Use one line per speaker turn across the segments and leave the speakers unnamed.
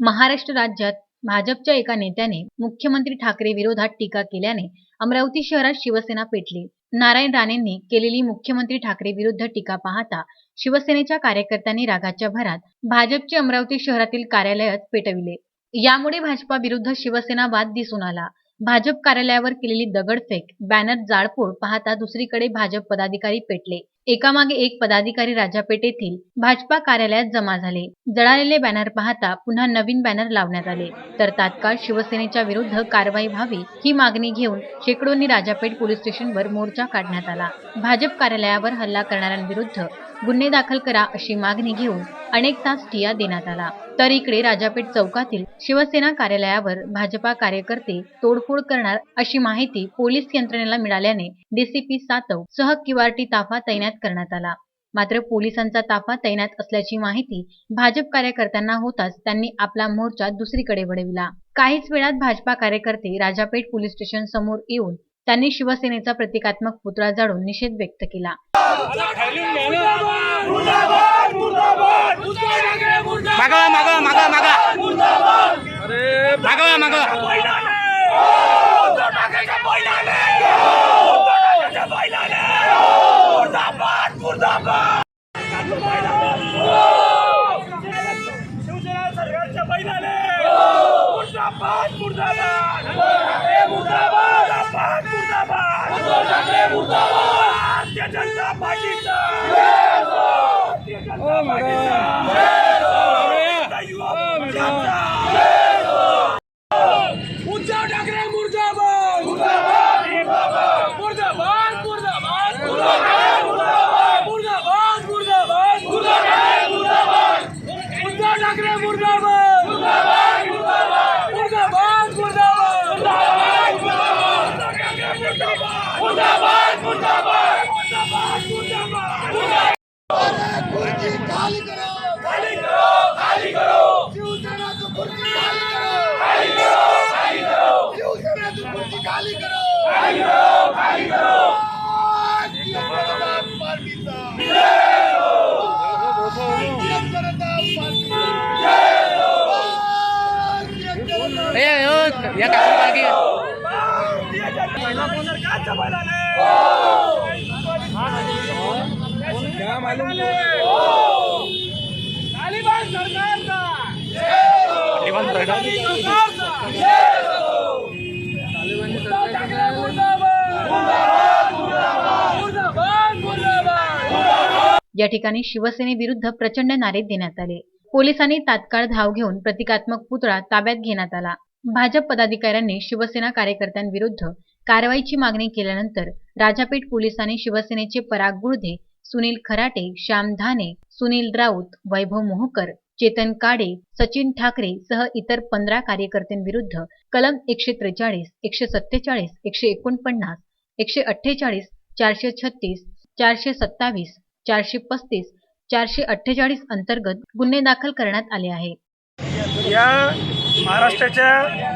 महाराष्ट्र राज्यात भाजपच्या एका नेत्याने मुख्यमंत्री ठाकरे विरोधात टीका केल्याने अमरावती शहरात शिवसेना पेटली. नारायण राणेंनी केलेली मुख्यमंत्री ठाकरे विरुद्ध टीका पाहता शिवसेनेच्या कार्यकर्त्यांनी रागाच्या भरात भाजपचे अमरावती शहरातील कार्यालयात पेटविले. यामुळे भाजपा विरुद्ध शिवसेना वाद दिसून आला. भाजप कार्यालयावर केलेली दगडफेक बॅनर जाळपोळ पाहता दुसरीकडे भाजप पदाधिकारी पेटले. एकामागे एक पदाधिकारी राजापेठ येथील भाजपा कार्यालयात जमा झाले. जळालेले बॅनर पाहता पुन्हा नवीन बॅनर लावण्यात आले. तर तात्काळ शिवसेनेच्या विरुद्ध कारवाई व्हावी ही मागणी घेऊन शेकडोंनी राजापेठ पोलीस स्टेशनवर मोर्चा काढण्यात आला. भाजप कार्यालयावर हल्ला करणाऱ्यांविरुद्ध गुन्हे दाखल करा अशी मागणी घेऊन अनेक तास ठिया देण्यात आला. तर इकडे राजापेठ चौकातील शिवसेना कार्यालयावर भाजपा कार्यकर्ते तोडफोड करणार अशी माहिती पोलीस यंत्रणेला मिळाल्याने डीसीपी सातव सह किवारटी ताफा तैनात करण्यात आला. मात्र पोलिसांचा ताफा तैनात असल्याची माहिती भाजप कार्यकर्त्यांना होताच त्यांनी आपला मोर्चा दुसरीकडे वळविला. काहीच वेळात भाजपा कार्यकर्ते राजापेठ पोलीस स्टेशन समोर येऊन त्यांनी शिवसेनेचा प्रतिकात्मक पुतळा जाळून निषेध व्यक्त केला.
शिवसेना सरकारच्या बैलाने. मुर्दाबाद मुर्दाबाद. मुर्दाबाद! मुर्दाबाद भारतीय जनता पार्टीचा ya तालिबान
या ठिकाणी शिवसेनेविरुद्ध प्रचंड नारे देण्यात आले. पोलिसांनी तात्काळ धाव घेऊन प्रतिकात्मक पुतळा ताब्यात घेण्यात आला. भाजप पदाधिकाऱ्यांनी शिवसेना कार्यकर्त्यांविरुद्ध कारवाईची मागणी केल्यानंतर राजापेठ पोलिसांनी शिवसेनेचे पराग गुळधे सुनील खराटे श्याम धाने सुनील राऊत वैभव मोहकर चेतन काडे सचिन ठाकरे सह इतर पंधरा कार्यकर्त्यांविरुद्ध कलम एकशे त्रेचाळीस एकशे सत्तेचाळीस एकशे एकोणपन्नास एकशे अठ्ठेचाळीस चारशे छत्तीस चारशे सत्तावीस चारशे पस्तीस चारशे अठ्ठेचाळीस अंतर्गत गुन्हे दाखल करण्यात आले आहे
या महाराष्ट्राच्या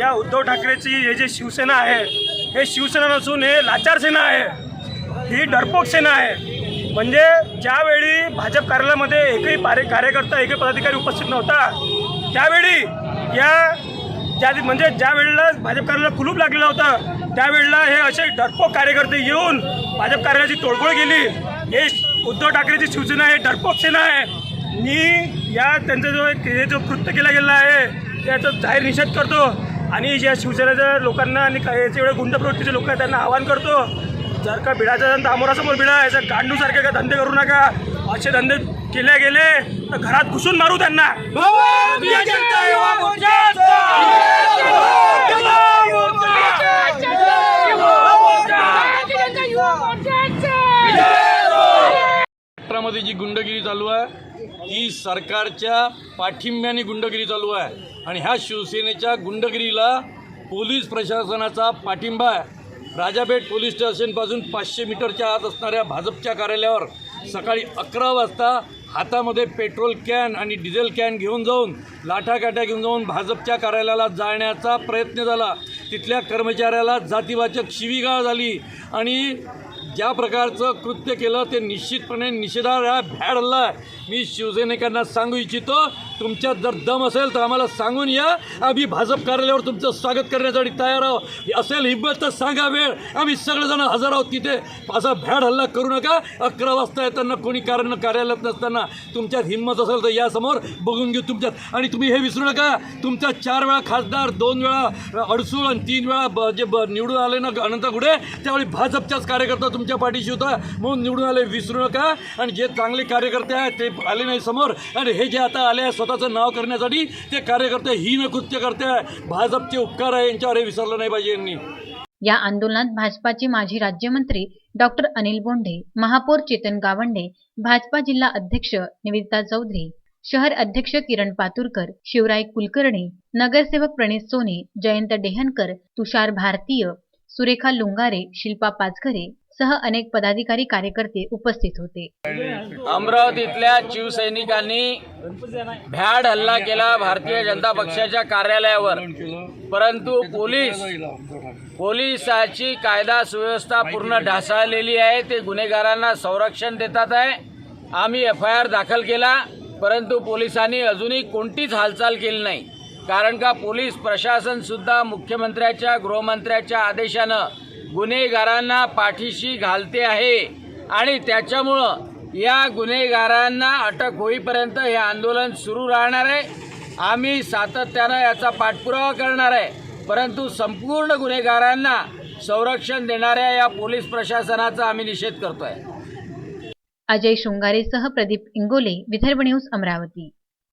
या उद्धव ठाकरेची हे जे शिवसेना आहे हे शिवसेना नसून हे लाचार सेना आहे ही डरपोक सेना आहे. म्हणजे ज्यावेळी भाजप कार्यालयामध्ये एकही पारे कार्यकर्ता एकही पदाधिकारी उपस्थित नव्हता त्यावेळी या ज्या म्हणजे ज्या वेळेला भाजप कार्यालयाला कुलूप लागलेलं होतं त्यावेळेला हे असे डरपोक कार्यकर्ते येऊन भाजप कार्यालयाची तोडफोड केली. हे उद्धव ठाकरेची शिवसेना आहे डरपोक सेना आहे. मी या त्यांचा जो एक हे जो कृत्य केला गेला आहे त्याचा जाहीर निषेध करतो. आणि ज्या शिवसेनेच्या लोकांना आणि काही याचे एवढे गुंड प्रवृत्तीचे लोक आहेत त्यांना आवाहन करतो जर का भिडाचा धंदा अमोरासमोर भिडा याचा गांडूसारखे का धंदे करू नका असे धंदे केले गेले तर घरात घुसून मारू त्यांना भारतीय जनता युवा मोर्चाचा! युवा मोर्चा! युवा मोर्चा!
महाराष्ट्रामध्ये जी गुंडगिरी चालू आहे ती सरकारच्या पाठिंब्याने गुंडगिरी चालू आहे आणि ह्या शिवसेनेच्या गुंडगिरीला पोलीस प्रशासनाचा पाठिंबा राजापेठ पोलीस स्टेशनपासून पाचशे मीटरच्या आत असणाऱ्या भाजपच्या कार्यालयावर सकाळी अकरा वाजता हातामध्ये पेट्रोल कॅन आणि डिझेल कॅन घेऊन जाऊन लाठाकाठ्या घेऊन जाऊन भाजपच्या कार्यालयाला जाण्याचा प्रयत्न झाला. तिथल्या कर्मचाऱ्याला जातीवाचक शिवीगाळ झाली आणि ज्या प्रकारचं कृत्य केलं ते निश्चितपणे निषेधार्ह भ्याड हल्ला आहे. मी शिवसैनिकांना सांगू इच्छितो तुमच्यात जर दम असेल तर आम्हाला सांगून या. आम्ही भाजप कार्यालयावर तुमचं स्वागत करण्यासाठी तयार आहोत. असेल हिंमत तर सांगा वेळ. आम्ही सगळेजण हजर आहोत तिथे. असा भ्याड हल्ला करू नका. अकरा वाजता येताना कोणी कारण कार्यालयात नसताना तुमच्यात हिंमत असेल तर यासमोर बघून घेऊ तुमच्यात. आणि तुम्ही हे विसरू नका. तुमच्या चार वेळा खासदार दोन वेळा अडसूळ आणि तीन वेळा ब जे ब निवडून आले ना अनंत गुढे त्यावेळी भाजपच्याच कार्यकर्ता तुमच्या पाठीशी होता. म्हणून निवडून आले विसरू नका. आणि जे चांगले कार्यकर्ते आहेत ते आले नाही समोर. आणि हे जे आता आले आहे स्वतःचं नाव करण्यासाठी ते कार्यकर्ते हीन कृत्य करते भाजपचे उपकार आहे यांच्यावर हे विसरलं नाही पाहिजे यांनी.
या आंदोलनात भाजपाचे माजी राज्यमंत्री डॉक्टर अनिल बोंढे महापौर चेतन गावंडे भाजपा जिल्हा अध्यक्ष निवेदिता चौधरी शहर अध्यक्ष किरण पातुरकर शिवराय कुलकर्णी नगरसेवक प्रणित सोने जयंत डेहनकर तुषार भारतीय सुरेखा लुंगारे शिल्पा पाचघरे सह अनेक पदाधिकारी कार्यकर्ते उपस्थित होते.
अमरावतीतल्या शिवसैनिकांनी भ्याड हल्ला केला भारतीय जनता पक्षाच्या कार्यालयावर. परंतु पोलीस पोलिसाची कायदा सुव्यवस्था पूर्ण ढासळलेली आहे. ते गुन्हेगारांना संरक्षण देतात आहे. आम्ही एफ आय आर दाखल केला परंतु पोलिसांनी अजूनही कोणतीच हालचाल केली नाही. कारण का पोलीस प्रशासनसुद्धा मुख्यमंत्र्याच्या गृहमंत्र्याच्या आदेशानं गुन्हेगारांना पाठीशी घालते आहे. आणि त्याच्यामुळं या गुन्हेगारांना अटक होईपर्यंत हे आंदोलन सुरू राहणार आहे. आम्ही सातत्यानं याचा पाठपुरावा करणार आहे. परंतु संपूर्ण गुन्हेगारांना संरक्षण देणाऱ्या या पोलीस प्रशासनाचा आम्ही निषेध करतोय.
अजय शृंगारेसह प्रदीप इंगोले विदर्भ न्यूज अमरावती.